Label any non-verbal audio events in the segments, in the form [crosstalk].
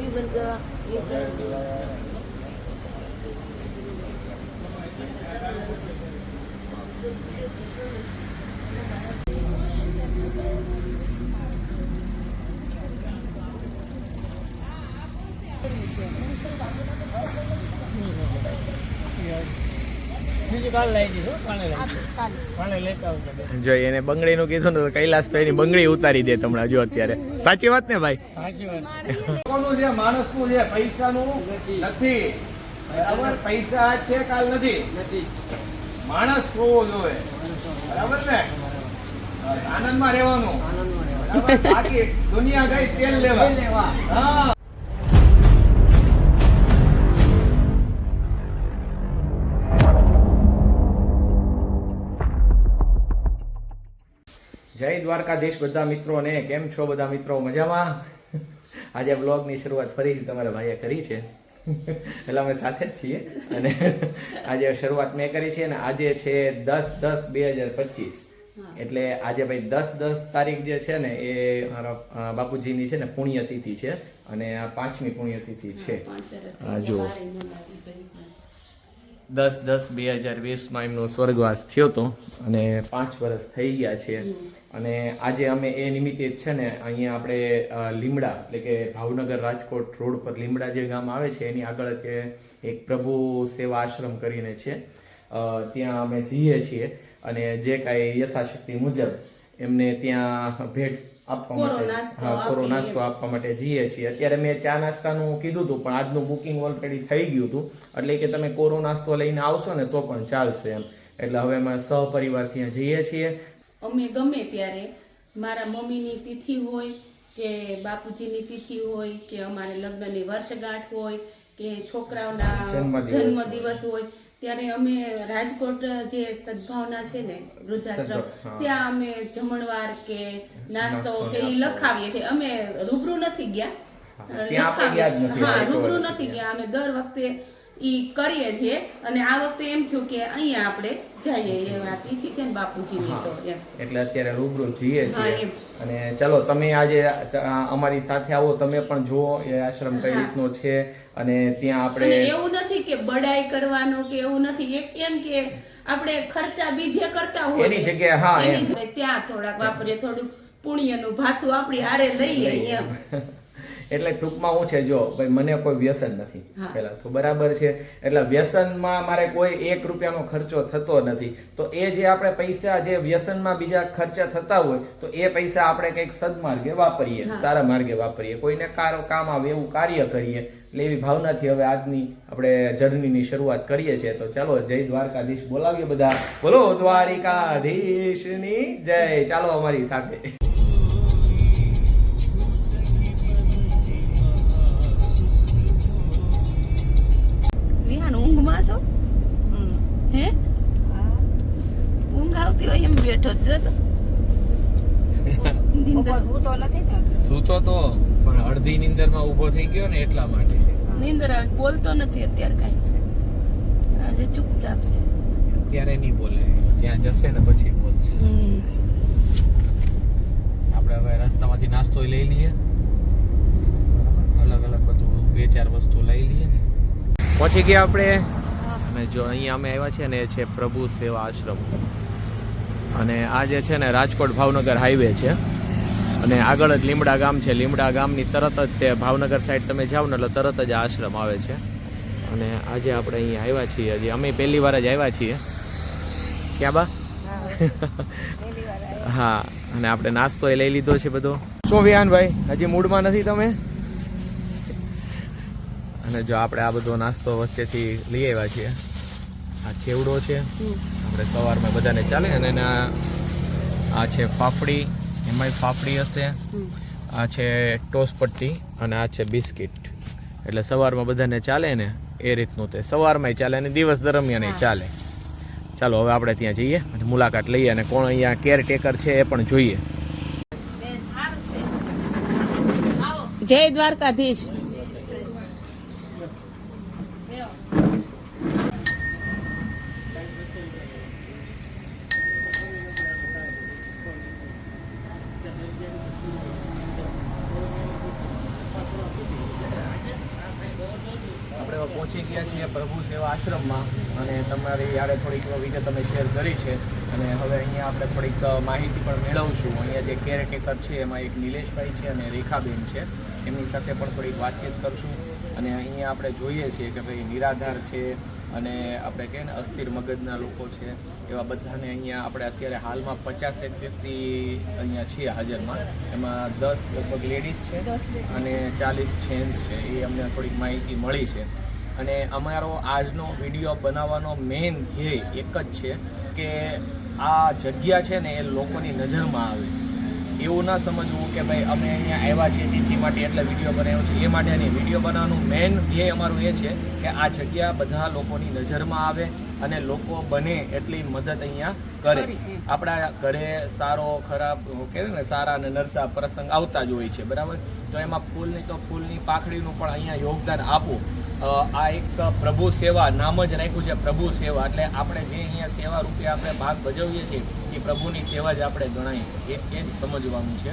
even the Yeah. જો એને બંગડીનું કીધું ને કૈલાસ તો એની બંગડી ઉતારી દે તમને જો અત્યારે. સાચી વાત ને ભાઈ? સાચી વાત. કોનું છે માણસનું છે પૈસાનું નથી. બરાબર? પૈસા આજ છે કાલ નથી. માણસ હોવો જોઈએ. બરાબર ને? આનંદમાં રહેવાનું. બરાબર? બાકી દુનિયા ગઈ તેલ લેવા. હા. દ્વારકાધીશ બધા મિત્રોને કેમ છો બધા મિત્રો? મજામાં? આજે બ્લોગની શરૂઆત ફરીથી તમારા ભાઈએ કરી છે. એટલે અમે સાથે જ છીએ. અને આજે શરૂઆત મેં કરી છે અને આજે છે દસ દસ બે હજાર પચીસ. એટલે આજે ભાઈ દસ દસ તારીખ જે છે ને એ મારા બાપુજીની છે ને પુણ્યતિથિ છે. અને આ પાંચમી પુણ્યતિથિ છે. આ જુઓ. દસ દસ બે હજાર વીસમાં એમનો સ્વર્ગવાસ થયો હતો અને પાંચ વર્ષ થઈ ગયા છે. અને આજે અમે એ નિમિત્તે જ છે ને અહીંયા આપણે લીમડા એટલે કે ભાવનગર રાજકોટ રોડ પર લીમડા જે ગામ આવે છે એની આગળ કે એક પ્રભુ સેવા આશ્રમ કરીને છે. ત્યાં અમે જઈએ છીએ અને જે કાંઈ યથાશક્તિ મુજબ એમને ત્યાં ભેટ આપવા માટે હા કોરો નાસ્તો આપવા માટે જઈએ છીએ. અત્યારે મેં ચા નાસ્તાનું કીધું હતું પણ આજનું બુકિંગ ઓલરેડી થઈ ગયું હતું. એટલે કે તમે કોરો નાસ્તો લઈને આવશો ને તો પણ ચાલશે એમ. એટલે હવે અમે સહપરિવાર ત્યાં જઈએ છીએ. અમે ગમે ત્યારે મારા મમ્મીની તિથિ હોય કે બાપુજીની તિથિ હોય કે અમારે લગ્નની વર્ષગાંઠ હોય કે છોકરાઓના જન્મદિવસ. હોય. ત્યારે અમે રાજકોટ જે સદભાવના છે ને વૃદ્ધાશ્રમ ત્યાં અમે જમણવાર કે નાસ્તો કે એ લખાવીએ છીએ. અમે રૂબરૂ નથી ગયા. હા રૂબરૂ નથી ગયા. અમે દર વખતે ઈ કરીએ છીએ. અને આ વખતે એમ થયું કે અહીંયા આપણે જઈએ એવા તિથિ છે ને બાપુજીની તો એમ. એટલે અત્યારે રૂબરૂ જઈએ છીએ. અને ચલો તમે આજે અમારી સાથે આવો તમે પણ જુઓ એ આશ્રમ કઈ રીતનો છે. અને ત્યાં આપણે એવું નથી કે બડાઈ કરવાનું કે એવું નથી. એક એમ કે આપણે ખર્ચા બીજે કરતા હોય એની જગ્યાએ હા, એની ત્યાં થોડાક વાપરીએ. થોડું પુણ્યનું ભાથું આપણી હારે લઈએ. એમ. એટલે ટૂંકમાં હું છે જો ભાઈ મને કોઈ વ્યસન નથી. પહેલા પેલા તો બરાબર છે. એટલે વ્યસનમાં મારે કોઈ એક રૂપિયાનો ખર્ચો થતો નથી. તો એ જે આપણે પૈસા જે વ્યસનમાં બીજા ખર્ચા થતા હોય તો એ પૈસા આપણે કંઈક સદમાર્ગે વાપરીએ સારા માર્ગે વાપરીએ. કોઈને કાર કામ આવે એવું કાર્ય કરીએ એટલે એવી ભાવનાથી હવે આજની આપણે જર્નીની શરૂઆત કરીએ છીએ. તો ચાલો જય દ્વારકાધીશ. બોલાવીએ બધા. બોલો દ્વારિકાધીશની જય. ચાલો અમારી સાથે. છો? હે? ઊંઘ આવતી હોય એમ બેઠો જ છો તો. [laughs] સૂતો તો પણ અડધી નિંદરમાં ઊભો થઈ ગયો ને એટલા માટે. છે નીંદર બોલતો નથી અત્યારે કાંઈ. આજે ચૂપચાપ છે. અત્યારે નહીં બોલે. ત્યાં જશે ને પછી બોલશે આપણે હવે રસ્તામાંથી નાસ્તો લઈ લઈએ. અલગ અલગ બધું બે ચાર વસ્તુ લઈ લઈએ ને. પહોંચી ગયા આપણે અને જો અહીંયા અમે આવ્યા છે ને એ છે પ્રભુ સેવા આશ્રમ. અને આ જે છે ને રાજકોટ ભાવનગર હાઈવે છે. અને આગળ જ લીમડા ગામ છે. લીમડા ગામની તરત જ તે ભાવનગર સાઈડ તમે જાઓ ને એટલે તરત જ આ આશ્રમ આવે છે. અને આજે આપણે અહીંયા આવ્યા છીએ. હજી અમે પહેલી વાર જ આવ્યા છીએ. ક્યાં બા? પહેલી વાર આવ્યા. હા અને આપણે નાસ્તો એ લઈ લીધો છે બધો. શું વિહાનભાઈ હજી મૂડમાં નથી તમે? અને જો આપણે આ બધો નાસ્તો વચ્ચેથી લઈ આવ્યા છીએ. આ ચેવડો છે. આપણે સવારમાં બધાને ચાલે અને એના આ છે ફાફડી એમાંય ફાફડી હશે. આ છે ટોસ પટ્ટી અને આ છે બિસ્કિટ. એટલે સવારમાં બધાને ચાલે ને એ રીતનું તે. સવારમાંય ચાલે અને દિવસ દરમિયાન ચાલે. ચાલો હવે આપણે ત્યાં જઈએ અને મુલાકાત લઈએ અને કોણ અહીંયા કેરટેકર છે એ પણ જોઈએ. જય દ્વારકાધીશ પહોંચી ગયા છીએ પ્રભુ સેવા આશ્રમમાં અને તમારી યારે થોડીક વિગત અમે શેર કરી છે. અને હવે અહીંયા આપણે થોડીક માહિતી પણ મેળવશું. અહીંયા જે કેરટેકર છે એમાં એક નિલેશભાઈ છે અને રેખાબેન છે. એમની સાથે પણ થોડીક વાતચીત કરશું. અને અહીંયા આપણે જોઈએ છીએ કે ભાઈ નિરાધાર છે અને આપણે કહીએ ને અસ્થિર મગજના લોકો છે. એવા બધાને અહીંયા આપણે અત્યારે હાલમાં પચાસેક વ્યક્તિ અહીંયા છીએ હાજરમાં. એમાં દસ લગભગ લેડીઝ છે અને ચાલીસ જેન્ટ્સ છે. એ અમને થોડીક માહિતી મળી છે. અને અમારો આજનો વીડિયો બનાવવાનો મેઇન ધ્યેય એક જ છે કે આ જગ્યા છે ને એ લોકોની નજરમાં આવે. એવું ના સમજવું કે ભાઈ અમે અહીંયા આવ્યા છીએ તિથિ માટે એટલે વીડિયો બનાવ્યો છે. એ માટે નહીં. વીડિયો બનાવવાનું મેઇન ધ્યેય અમારું એ છે કે આ જગ્યા બધા લોકોની નજરમાં આવે અને લોકો બને એટલી મદદ અહીંયા કરે. આપણા ઘરે સારો ખરાબ કહેવાય ને સારા અને નરસા પ્રસંગ આવતા જ હોય છે. બરાબર? તો એમાં ફૂલની તો ફૂલની પાખડીનું પણ અહીંયા યોગદાન આપવું આ એક પ્રભુ સેવા, નામ જ રાખ્યું છે પ્રભુ સેવા. એટલે આપણે જે અહીંયા સેવા રૂપે આપણે ભાગ ભજવીએ છીએ, એ પ્રભુની સેવા જ આપણે ગણાય. એ એ જ સમજવાનું છે.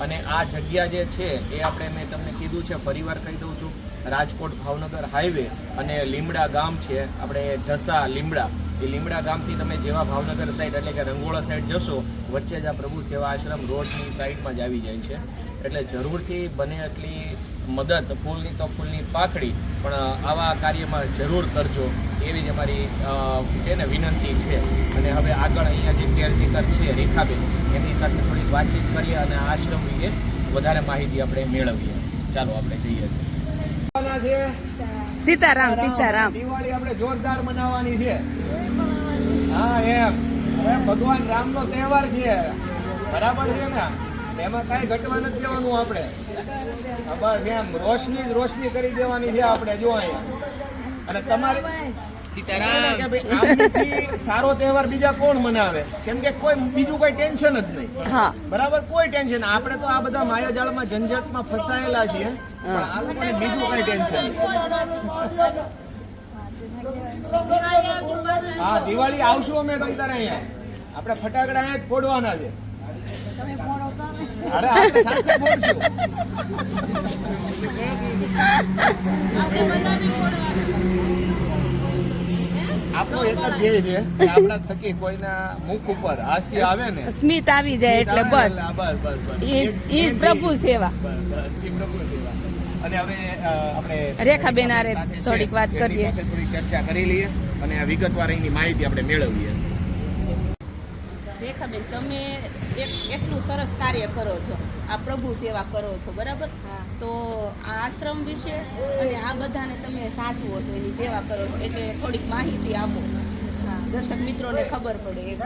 અને આ જગ્યા જે છે, એ આપણે મેં તમને કીધું છે ફરીવાર કહી દઉં છું, રાજકોટ ભાવનગર હાઈવે અને લીમડા ગામ છે. આપણે ઢસા લીમડા. એ લીમડા ગામથી તમે જેવા ભાવનગર સાઈડ એટલે કે રંગોળા સાઈડ જશો, વચ્ચે જ આ પ્રભુ સેવા આશ્રમ રોડની સાઈડમાં જ આવી જાય છે. એટલે જરૂરથી બને એટલી મદદ ફૂલની તો ફૂલની પાખડી પણ આવા કાર્યમાં જરૂર કરજો. એવી જ અમારી છે ને વિનંતી છે. અને હવે આગળ અહીંયા જે કેરટેકર છે રેખાબેન એમની સાથે થોડી વાતચીત કરીએ અને આશ્રમ વિશે વધારે માહિતી આપણે મેળવીએ. ચાલો આપણે જઈએ. સીતારામ સીતારામ. દિવાળી આપણે જોરદાર મનાવવાની છે. હા એમ. ભગવાન રામનો તહેવાર છે. બરાબર છે ને? એમાં કાંઈ ઘટવા નથી જવાનું આપણે. બસ એમ રોશની જ રોશની કરી દેવાની છે આપણે જો અહીંયા અને તમારે સારો તહેવાર બીજા કોણ મનાવે? કેમ કે કોઈ બીજું કોઈ ટેન્શન જ નહીં. બરાબર? કોઈ ટેન્શન આપણે તો આ બધા માયાજાળમાં ઝંઝટમાં ફસાયેલા છીએ પણ આ લોકોને બીજું કઈ ટેન્શન હા દિવાળી આવશું અમે તમ તારે અહીંયા. આપણે ફટાકડા અહીંયા જ ફોડવાના છે. અરે આપણે સાથે ફોડશું આપણો એક જ ધ્યેય છે કે આપણા થકી કોઈના મુખ ઉપર હાસ્ય આવે ને. સ્મિત આવી જાય એટલે બસ. બસ બસ પ્રભુ સેવા. પ્રભુ સેવા. અને હવે આપણે રેખાબેન હારે થોડીક વાત કરીએ. થોડી ચર્ચા કરી લઈએ અને વિગતવાર એની માહિતી આપણે મેળવીએ. રેખાબેન તમે એક એટલું સરસ કાર્ય કરો છો. આ પ્રભુ સેવા કરો છો બરાબર? તો આ આશ્રમ વિશે અને આ બધાને તમે સાચવો છો એની સેવા કરો છો એટલે થોડીક માહિતી આપો. દર્શક મિત્રોને ખબર પડે એમ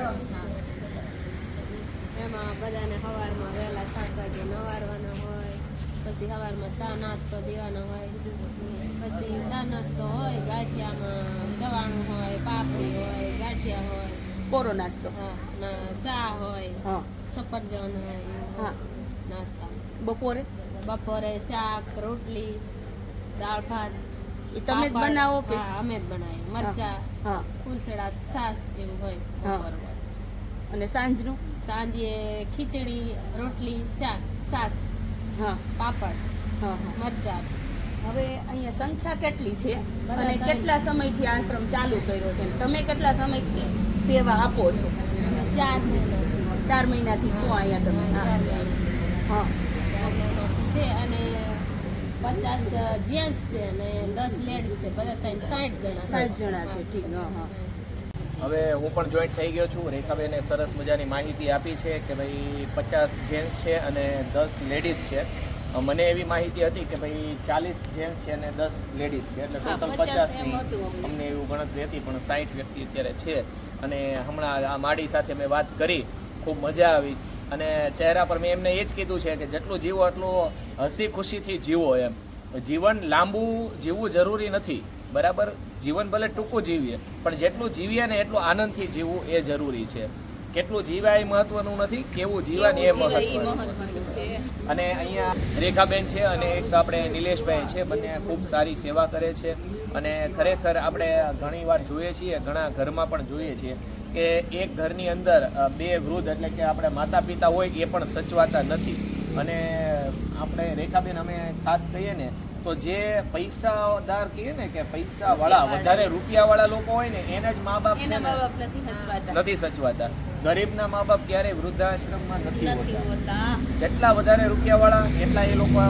એમાં બધાને સવારમાં વહેલા સાત વાગે નવારવાના હોય પછી સવારમાં ચા નાસ્તો દેવાનો હોય પછી ચા નાસ્તો હોય ગાંઠિયામાં ચવાણું હોય પાપડી હોય ગાંઠિયા હોય કોરો નાસ્તો. ચા હોય હા. સફરજન હોય હા. નાસ્તા. બપોરે? બપોરે શાક રોટલી દાળ ભાત એ તમે જ બનાવો કે? અમે જ બનાવીએ. મરચા હા ફૂલસડા છાસ એવું હોય બપોર અને સાંજનું? સાંજે ખીચડી રોટલી શાક છાસ હા. પાપડ હા મરચા. હવે અહીંયા સંખ્યા કેટલી છે? અને કેટલા સમયથી આશ્રમ ચાલુ કર્યો છે? તમે કેટલા સમયથી? સેવા આપો છો ચાર ચાર મહિનાથી છો અહીંયા તમે હા, છે અને પચાસ જેન્ટ્સ છે અને દસ લેડીઝ છે બધા ત્રણ સાઠ જણા સાઠ જણા છે ઠીક હા હવે હું પણ જોઈન્ટ થઈ ગયો છું. રેખાબેને સરસ મજાની માહિતી આપી છે કે ભાઈ પચાસ જેન્ટ્સ છે અને દસ લેડીઝ છે. મને એવી માહિતી હતી કે ભાઈ ચાલીસ જેન્ટ્સ છે અને દસ લેડીઝ છે. એટલે ટોટલ 50 પચાસની. અમને. એવું ગણતરી હતી પણ સાઠ વ્યક્તિ અત્યારે છે. અને હમણાં આ માડી સાથે મેં વાત કરી ખૂબ મજા આવી. અને ચહેરા પર મેં એમને એ જ કીધું છે કે જેટલું જીવો એટલું હસી ખુશીથી જીવો એમ. જીવન લાંબુ જીવવું જરૂરી નથી બરાબર? જીવન ભલે ટૂંકું જીવીએ પણ જેટલું જીવીએ ને એટલું આનંદથી જીવવું એ જરૂરી છે. કેટલું જીવાય મહત્વનું નથી કેવું જીવન એ મહત્વનું છે. અને અહીંયા રેખાબેન છે અને એક આપણે નિલેશભાઈ છે બંને ખૂબ સારી સેવા કરે છે. અને ખરેખર આપણે ઘણી વાર જોઈએ છીએ ઘણા ઘરમાં પણ જોઈએ છીએ કે એક ઘરની અંદર બે વૃદ્ધ એટલે કે આપણે માતા પિતા હોય એ પણ સચવાતા નથી. અને આપણે રેખાબેન અમે ખાસ કહીએ ને તો જે પૈસાદાર કહે ને કે પૈસા વાળા વધારે રૂપિયા વાળા લોકો હોય ને એના જ મા બાપ છે ને? નથી સચવાતા. ગરીબના મા બાપ ક્યારેય વૃદ્ધાશ્રમમાં નથી હોતા. જેટલા વધારે રૂપિયાવાળા એટલા એ લોકો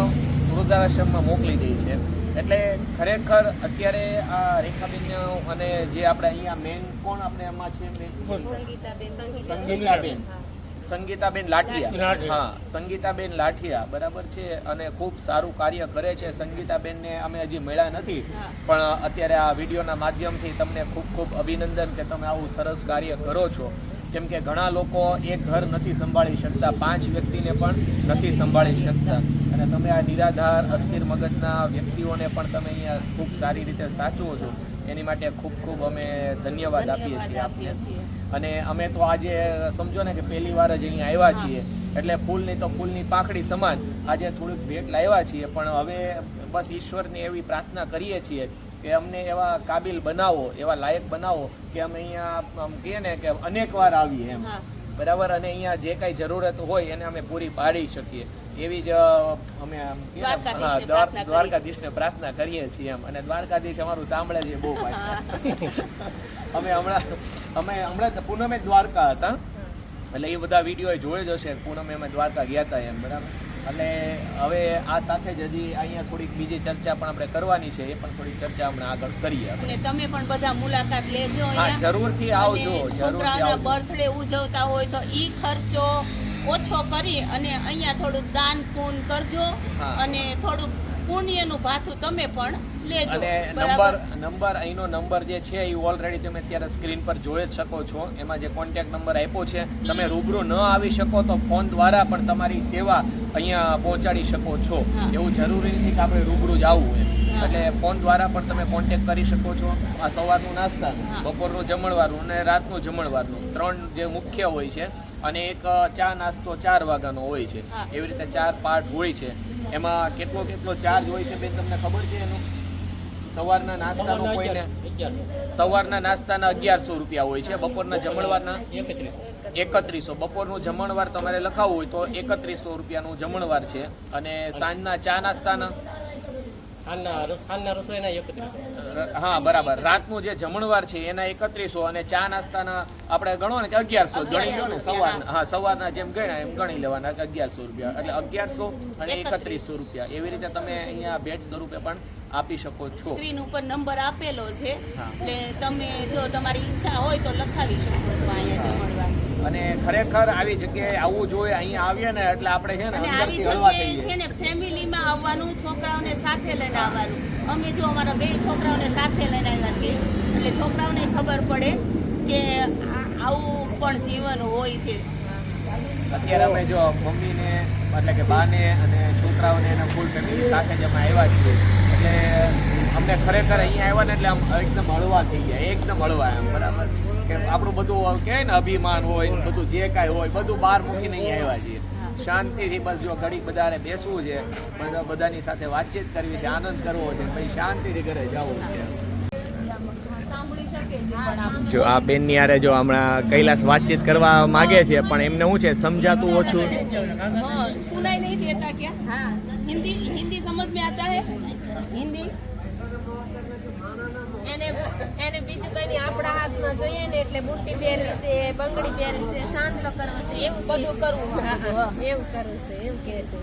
વૃદ્ધાશ્રમમાં મોકલી દે છે. એટલે ખરેખર અત્યારે આ રેખાબેન અને જે આપણે અહીંયા મેન કોણ આપણે એમાં છે? સંગીતાબેન. સંગીતાબેન. સંગીતાબેન લાઠિયા. હા સંગીતાબેન લાઠિયા. બરાબર છે? અને ખૂબ સારું કાર્ય કરે છે સંગીતાબેનને. અમે હજી મળ્યા નથી પણ અત્યારે આ વિડીયોના માધ્યમથી તમને ખૂબ ખૂબ અભિનંદન કે તમે આવું સરસ કાર્ય કરો છો. કેમ કે ઘણા લોકો એક ઘર નથી સંભાળી શકતા પાંચ વ્યક્તિને પણ નથી સંભાળી શકતા. અને તમે આ નિરાધાર અસ્થિર મગજના વ્યક્તિઓને પણ તમે અહીંયા ખૂબ સારી રીતે સાચવો છો. એની માટે ખૂબ ખૂબ અમે ધન્યવાદ આપીએ છીએ આપને. છીએ. અને અમે તો આજે સમજો ને કે પહેલી વાર જ અહીંયા આવ્યા છીએ. એટલે ફૂલની તો ફૂલની પાંખડી સમાન. આજે થોડુંક ભેટ લાવ્યા છીએ પણ હવે બસ ઈશ્વરની એવી પ્રાર્થના કરીએ છીએ કે અમને એવા કાબિલ બનાવો એવા લાયક બનાવો કે અમે અહીંયા આમ કહીએ ને કે અનેક વાર આવીએ એમ. બરાબર? અને અહીંયા જે કાંઈ જરૂરત હોય એને અમે પૂરી પાડી શકીએ. એવી જ અમે દ્વારકાધીશને પ્રાર્થના કરીએ. છીએ એમ. અને દ્વારકાધીશ અમારું સાંભળે છે બહુ પાછા. [laughs] અમે હમણાં અમે હમણાં પૂનમે દ્વારકા હતા. એટલે એ બધા વીડિયો જોયો જ હશે. પૂનમે અમે દ્વારકા ગયા હતા એમ બરાબર? અને હવે આ સાથે જ હજી અહીંયા થોડીક બીજી ચર્ચા પણ આપણે કરવાની છે. એ પણ થોડીક ચર્ચા હમણાં આગળ કરીએ અને તમે પણ બધા મુલાકાત લેજો હા જરૂરથી આવજો જરૂર બર્થડે ઉજવતા હોય તો ઈ ખર્ચો ઓછો કરી અને અહીંયા થોડુંક દાન પૂન કરજો અને થોડુંક પુણ્યનું ભાથું તમે પણ લેજો. અને નંબર નંબર અહીંનો નંબર જે છે એ ઓલરેડી તમે અત્યારે સ્ક્રીન પર જોઈ જ શકો છો. એમાં જે કોન્ટેક્ટ નંબર આપ્યો છે તમે રૂબરૂ ન આવી શકો તો ફોન દ્વારા પણ તમારી સેવા અહીંયા પહોંચાડી શકો છો. એવું જરૂરી નથી કે આપણે રૂબરૂ જ આવવું એટલે ફોન દ્વારા પણ તમે કોન્ટેક્ટ કરી શકો છો. આ સવારનું નાસ્તા બપોરનું જમણવારનું અને રાતનું જમણવારનું. ત્રણ જે મુખ્ય હોય છે અને એક ચા નાસ્તો ચાર વાગ્યાનો હોય છે. એવી રીતે ચાર પાર્ટ હોય છે. એમાં કેટલો કેટલો ચાર્જ હોય છે બેન તમને ખબર છે એનું? સવારના નાસ્તાનો કોઈને? સવારના નાસ્તાના અગિયારસો રૂપિયા હોય છે. બપોરના જમણવારના? એકત્રીસો. બપોરનું જમણવાર તમારે લખાવવું હોય તો એકત્રીસો રૂપિયાનું જમણવાર છે. અને સાંજના ચા નાસ્તાના? હા બરાબર. રાતનું જે જમણવાર છે એના એકત્રીસો અને ચા નાસ્તાના આપણે ગણો ને કે અગિયારસો ગણી લો ને સવારના હા સવારના જેમ ગણ્યા એમ ગણી લેવાના કે અગિયારસો રૂપિયા. એટલે અગિયારસો અને એકત્રીસો. રૂપિયા. એવી રીતે તમે અહીંયા ભેટ સ્વરૂપે પણ આપી શકો છો. સ્ક્રીન ઉપર નંબર આપેલો છે. એટલે તમે જો તમારી ઈચ્છા હોય તો લખાવી શકો છો અહીંયા જમણવાર અને ખરેખર આવી જગ્યાએ આવવું જોઈએ અહીંયા આવીએ ને એટલે આપણે છે ને અંદરથી હળવા થઈએ. છે ને ફેમિલીમાં આવવાનું છોકરાઓને સાથે લઈને આવવાનું. અમે જો અમારા બે છોકરાઓને સાથે લઈને આવ્યા છીએ એટલે છોકરાઓને ખબર પડે કે આવું પણ જીવન હોય છે. અત્યારે અમે જો મમ્મીને એટલે કે બાને અને છોકરાઓને એના ફૂલ ફેમિલી સાથે જ અમે આવ્યા છીએ. એટલે અમને ખરેખર અહીંયા આવ્યા ને એટલે આમ એકદમ હળવા થઈ ગયા એકદમ હળવા એમ બરાબર. કે આપણું બધું કહેવાય ને અભિમાન હોય બધું જે કાંઈ હોય, બધું બહાર મૂકીને અહીંયા આવ્યા છીએ. શાંતિથી બસ જો ઘડીક બધાને બેસવું છે, બધા, બધાની સાથે વાતચીત કરવી છે, આનંદ કરવો છે, પછી શાંતિથી ઘરે જવું છે. જો આ બેનની આરે જો હમણાં કૈલાસ વાતચીત કરવા માગે છે, પણ એમને શું છે, સમજાતું ઓછું? સુનાઈ નહીં દેતા કે હા હિન્દી હિન્દી સમજ મેં આતા હે? હિન્દી? એને એને બીજું કઈ નહીં આપણા હાથમાં જોઈએ ને એટલે બુટ્ટી પહેરવી છે બંગડી પહેરવી છે સાંતલો કરવો છે એવું બધું કરવું છે. એવું કરવું છે એવું કહે છે.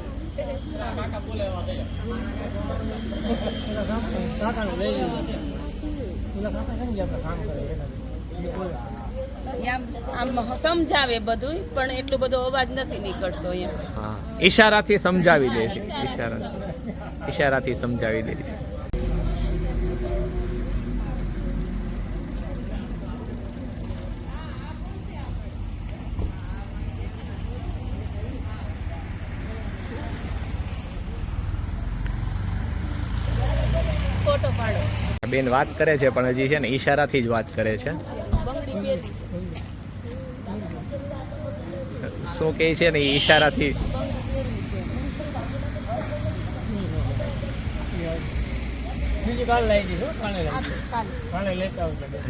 સમજાવે બધું પણ એટલો બધો અવાજ નથી નીકળતો એમ. ઈશારાથી સમજાવી દે છે. ઈશારા. ઈશારાથી સમજાવી દે છે ફોટો પાડો બેન વાત કરે છે પણ હજી છે ને ઈશારાથી જ વાત કરે છે. શું કહે છે ને ઈશારાથી.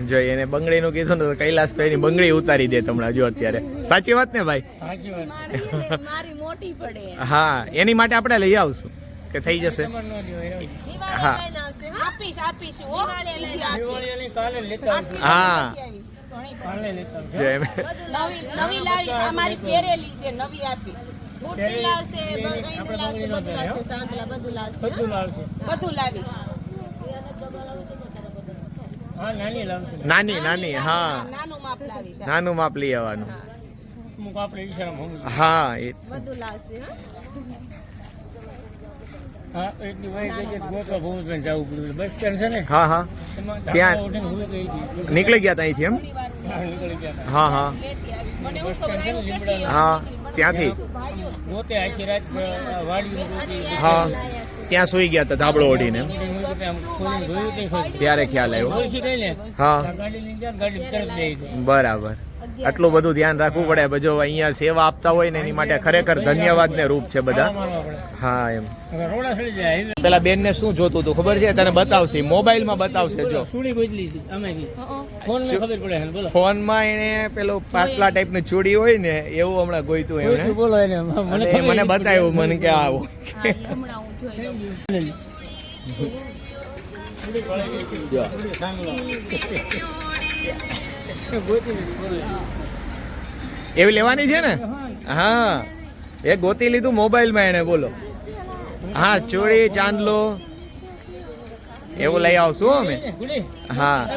જો એને બંગડીનું કીધું ને તો કૈલાસ તો એની બંગડી ઉતારી દે હમણાં જો અત્યારે. સાચી વાત ને ભાઈ? સાચી વાત. મારી એટલે મારી મોટી પડે. હા એની માટે આપણે લઈ આવશું. કે થઈ જશે હા. હા. જય અમારી પહેરેલી છે નવી નાની નાની હા નાનું માપ નાનું માપ લઈ આવવાનું હા એ બધું લાવશે હા હા એટલી વહી ગઈ છે કે ગોતવા ભૂમિબેન જવું પડ્યું બસ સ્ટેન્ડ છે ને. હા હા. ત્યાં-. નીકળી ગયા ત્યાંથી અહીંથી એમ? હા. હા હા. ત્યાંથી. હા ત્યાં સુઈ ગયા હતા ધાબળો ઓઢીને. ત્યારે ખ્યાલ આવ્યો. હા. બરાબર. આટલું બધું ધ્યાન રાખવું પડે. જો અહીંયા સેવા આપતા હોય ને એની માટે ખરેખર ધન્યવાદ ને રૂપ છે બધા. હા એમ. પેલા બેન ને શું જોતું હતું ખબર છે? તને બતાવશે. મોબાઈલમાં બતાવશે જો. ફોનમાં ફોનમાં ખબર પડે છે, બોલો. ફોનમાં એને પેલું પાટલા ટાઈપની ચૂડી હોય ને એવું હમણાં ગોઈતું એને. મને એ મને બતાવ્યું મને કે આવું. હમણાં [laughs] એવી લેવાની છે ને? હા. એ ગોતી લીધું મોબાઈલમાં એને બોલો. હા ચોરી ચાંદલો. એવું લઈ આવશું અમે. હા.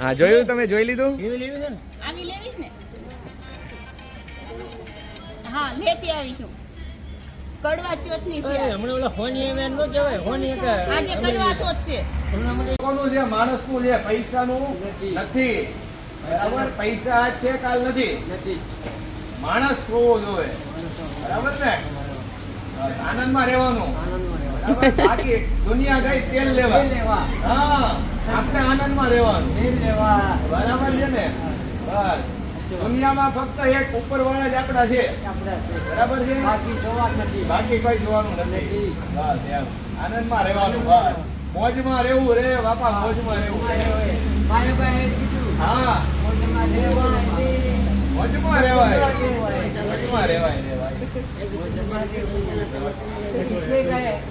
હા જોયું તમે જોઈ લીધું? એવી લેવી છે ને આવી હા લેતી આવીશું. કડવા ચોથની છે. અરે, ઓલા હોની એમ એમ કહેવાય. હોની એક આજે કડવા ચોથ છે. કોનું છે માણસનું છે પૈસાનું નથી. બરાબર? પૈસા આજ છે કાલ નથી? માણસ હોવો જોઈએ. બરાબર ને? આનંદમાં રહેવાનું. બાકી દુનિયા ગઈ તેલ લેવા. હા આપણે આનંદમાં રહેવાનું. બરાબર છે ને? બસ. દુનિયામાં ફક્ત એક ઉપર વાળા જ આપણા છે. બરાબર છે? બાકી કોઈ જોવાનું નથી. બસ એમ. આનંદમાં રહેવાનું બસ. મોજમાં રહેવું રે બાપા મોજમાં રહેવું હા મોજમાં રેવાય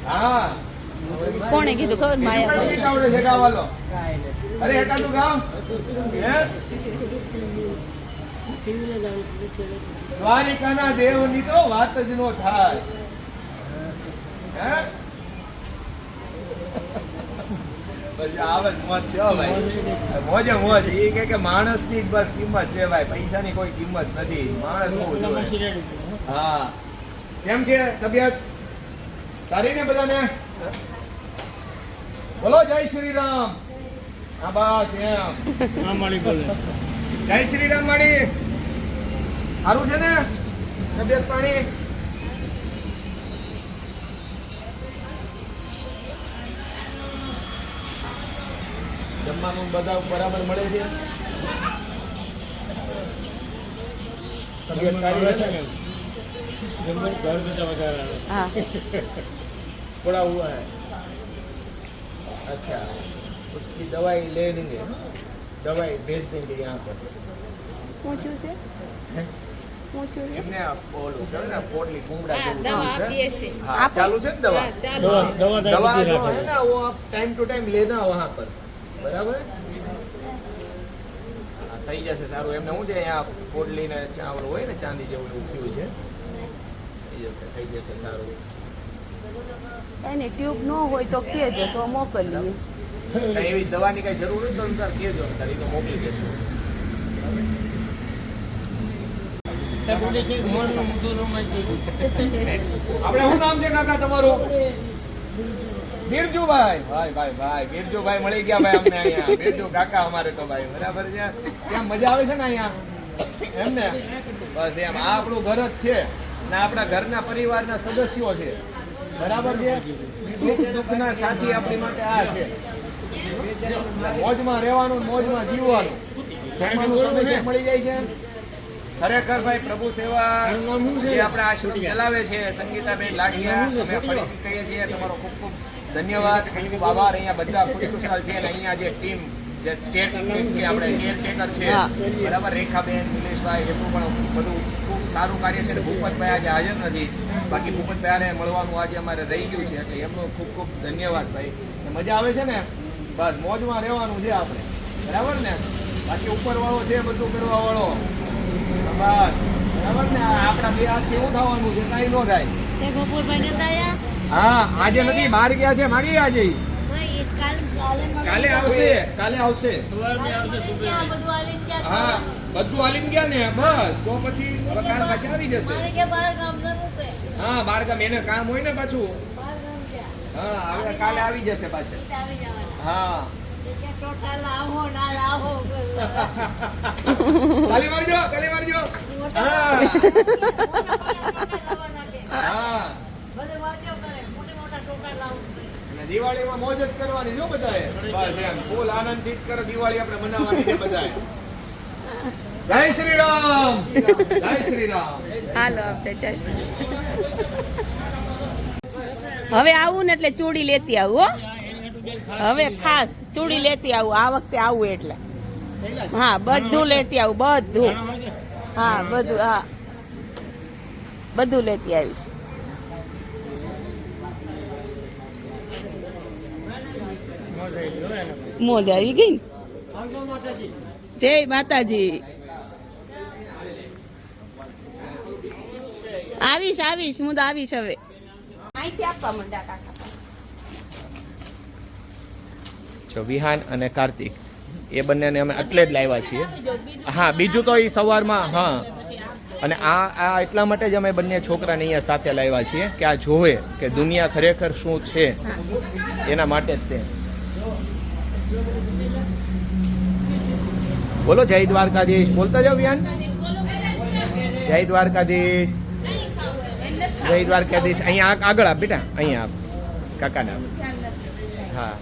હા. કોણે કીધું? ખબર માયા. ગીત આવડે છે? અરે? દ્વારિકાના દેવની તો વાત જ નો થાય. હે? પછી આવે મોજ છે ભાઈ. મોજે મોજ. એ કે કે માણસની જ બસ કિંમત છે ભાઈ. પૈસાની કોઈ કિંમત નથી. માણસ હોવું જોઈએ. હા. કેમ છે તબિયત? સારી ને બધાને? બોલો જય શ્રી રામ હા બસ એમ. આ માળી બોલે જય શ્રી રામ માડી સારું છે ને? તબિયત પાણી? જમવાનું બધા બરાબર મળે છે તબિયત સારી રહેશે ને જમવાનું ઘર બધા વધારે આવે. [laughs] હા थोड़ा हुआ है अच्छा उसकी दवाई ले लेंगे दवाई भेज देंगे यहाँ पर ઊંચું છે હે? ઊંચું છે એમને આ ઓલું કરે ને પોટલી કુમડા હા, જેવું દવા ચાલુ છે. આપીએ છીએ. हाँ चालू છે ને દવા હા, ચાલુ દવા છે. દવા दवा ડાયાબિટીસ जो રાખે है ना वो आप टाइम टू टाइम लेना वहाँ पर બરાબર? થઈ જશે સારું. એમને શું છે અહીંયા ને ચાવલ હોય ને ચાંદી જેવું એવું થયું છે? થઈ જશે થઈ જશે સારું. એને ટ્યુબ ન હોય તો કેજો તો મોકલીએ. એવી દવાની કઈ જરૂર હોય તો તમે તાર કહેજો તો મોકલી દેશું. આપણે શું નામ છે કાકા તમારું? બિરજુભાઈ ભાઈ ભાઈ ભાઈ બિરજુભાઈ મળી ગયા ભાઈ અમને અહીંયા. બિરજુ કાકા અમારે તો ભાઈ બરાબર છે? ત્યાં મજા આવે છે ને અહીંયા? એમ ને? બસ એમ આ આપણું ઘર જ છે ને આપણા ઘરના પરિવારના સદસ્યો છે. બરાબર છે? દુઃખ દુઃખના સાથી આપણી માટે આ છે. મોજમાં રહેવાનું મોજમાં જીવવાનું. મળી જાય છે. ખરેખર ભાઈ પ્રભુ સેવા જે આપણે આશ્રમ ચલાવે છે સંગીતાબેન લાઠિયા અમે ફરીથી કહીએ છીએ તમારો ખૂબ ખૂબ ધન્યવાદ ખૂબ ખૂબ આભાર. અહીંયા બધા ખુશખુશાલ છે અને અહીંયા જે ટીમ જે ટેક છે આપણે કેરટેકર છે. બરાબર રેખાબેન નિલેશભાઈ એમનું પણ બધું ખૂબ સારું કાર્ય છે અને ભૂપતભાઈ આજે હાજર નથી. બાકી ભૂપતભાઈને મળવાનું આજે અમારે રહી ગયું છે એટલે એમનો ખૂબ ખૂબ ધન્યવાદ ભાઈ. મજા આવે છે ને? બસ મોજમાં રહેવાનું છે આપણે. બરાબર ને? બાકી ઉપરવાળો છે બધું કરવા વાળો બસ બરાબર ને? આપણા બે હાથ કેવું થવાનું? છે કાંઈ ન થાય તે બપોરભાઈ નતા આયા હા આજે નથી બહાર ગયા છે મારી આજે. કાલ કાલે આવશે કાલે આવશે. હા બધું હાલીને ગયા ને બસ. તો પછી કાલ આવી જશે. હા બાર ગામ એને કામ હોય ને પાછું. બહાર ગામ ગયા. હા હવે કાલે આવી જશે પાછા. જવાના. હા. કાલે મારજો કાલે મારજો. હા. હા. ભલે વાંચો કરે મોટા મોટા ટોટા લાવો. અને દિવાળીમાં મોજ જ કરવાની જો બધાએ. બસ એમ. ફૂલ આનંદિત કરો દિવાળી આપણે મનાવવાની છે બધાએ. જય શ્રી રામ જય શ્રી રામ હાલો આપણે ચાલ હવે આવું ને એટલે ચૂડી લેતી આવું હો. હવે ખાસ ચૂડી લેતી આવું, આ વખતે આવું એટલે. હા, બધું લેતી આવું, બધું. હા બધું હા. બધું લેતી આવીશ. મોજ આવી ગઈ જય માતાજી. આવીશ આવીશ, હું તો આવીશ હવે. આપવા માંડ્યા કાકા. જો વિહાન અને કાર્તિક. એ બંનેને અમે એટલે જ લાવ્યા છીએ. હા, બીજું તો એ સવારમાં, હા. અને આ આ એટલા માટે જ અમે બંને છોકરાને અહીંયા સાથે લાવ્યા છીએ કે આ જોવે કે દુનિયા ખરેખર શું છે. એના માટે જ તે. બોલો, જય દ્વારકાધીશ. બોલતા જાઓ, વિહાન. જય દ્વારકાધીશ. જય દ્વારકાધીશ. અહીંયા આગળ આપ, બેટા. અહીંયા આપ. કાકાને હા.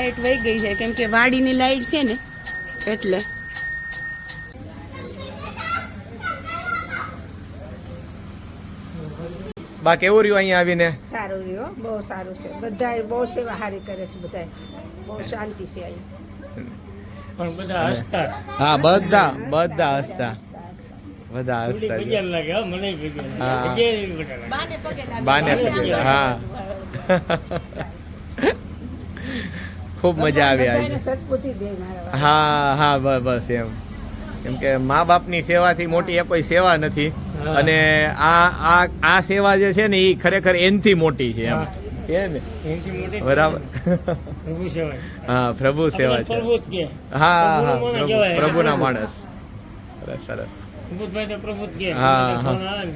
લાઈટ વહી ગઈ છે કેમ કે વાડીની લાઈટ છે ને એટલે. બા કેવું રહ્યું અહીંયા આવીને? સારું રહ્યો બહુ સારું છે. બધા બહુ સેવા સારી કરે છે બધા બહુ શાંતિ છે અહીં પણ બધા હસતા. હા બધા બધા હસતા. બધા હસતા બાને પગે હા. ખૂબ મજા આવી મારા હા હા બસ બસ એમ. કેમ કે મા બાપની સેવાથી મોટી એ કોઈ સેવા નથી. અને આ આ આ સેવા જે છે ને એ ખરેખર એનથી મોટી છે એમ. બરાબર. હા પ્રભુ સેવા છે. હા હા પ્રભુનો માણસ સરસ સરસ. આવે.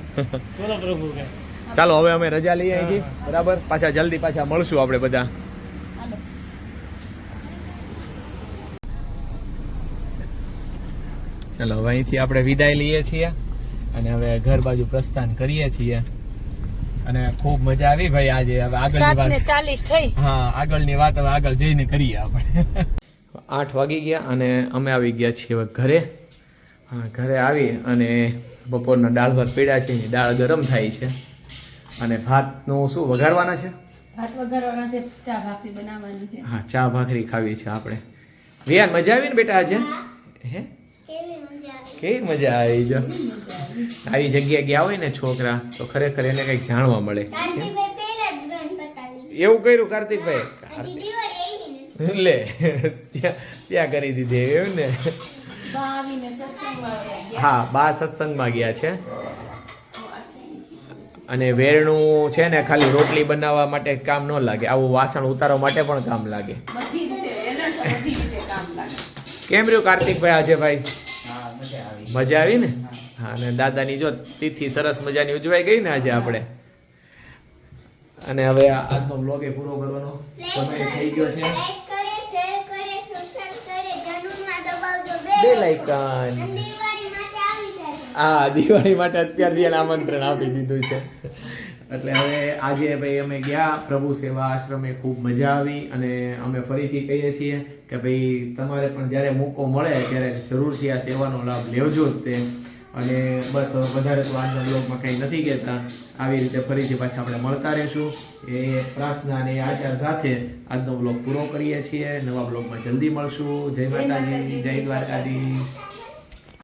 [laughs] ચાલો હવે અમે રજા લઈએ અહીંથી. બરાબર? પાછા જલ્દી પાછા મળશું આપણે બધા. ચાલો હવે અહીંથી આપણે વિદાય લઈએ છીએ અને હવે ઘર બાજુ પ્રસ્થાન કરીએ છીએ. અને ખૂબ મજા આવી ભાઈ આજે. હવે આગળની વાત ચાલીસ થઈ. હા આગળની વાત હવે આગળ જઈને કરીએ આપણે. આઠ વાગી ગયા અને અમે આવી ગયા છીએ હવે ઘરે. હા, ઘરે આવી અને બપોરના દાળ ભાત પીડા છે એની દાળ ગરમ થાય છે. અને ભાતનું શું વઘારવાના છે? ભાત વઘારવાના છે ચા ભાખરી બનાવવાની છે. હા ચા ભાખરી ખાવી છે આપણે. વિયાન મજા આવી ને બેટા આજે? હે? કેવી મજા આવી? જો. આવી? જગ્યા ગયા હોય ને છોકરા તો ખરેખર એને કંઈક જાણવા મળે. એવું કર્યું કાર્તિકભાઈ? લે ત્યાં કરી દીધી એવું ને. બા આવીને સત્સંગમાં વયા ગયા. હા બા સત્સંગમાં ગયા છે. અને વેરણું છે ને ખાલી રોટલી બનાવવા માટે કામ ન લાગે. આવું વાસણ ઉતારવા માટે પણ કામ લાગે. બધી રીતે એને તો બધી રીતે કામ લાગે. કેમ રહ્યું કાર્તિકભાઈ આજે ભાઈ? મજા આવી ને? હા અને દાદાની જો તિથિ સરસ મજાની ઉજવાઈ ગઈ ને આજે આપણે. અને હવે આજનો બ્લોગ એ પૂરો કરવાનો. સમય થઈ ગયો છે. બે. લાઈકન હા દિવાળી માટે અત્યારથી એને આમંત્રણ આપી દીધું છે. એટલે હવે આજે ભાઈ અમે ગયા, પ્રભુ સેવા આશ્રમે ખૂબ મજા આવી અને અમે ફરીથી કહીએ છીએ કે ભાઈ તમારે પણ જ્યારે મોકો મળે ત્યારે જરૂરથી આ સેવાનો લાભ લેવજો જ તે. અને બસ વધારે તો આજના બ્લોગમાં કંઈ નથી કહેતા. આવી રીતે ફરીથી પાછા આપણે મળતા રહીશું. એ પ્રાર્થના અને આચાર સાથે આજનો બ્લોગ પૂરો કરીએ છીએ. નવા બ્લોગમાં જલ્દી મળશું. જય માતાજી, જય દ્વારકાધીશ.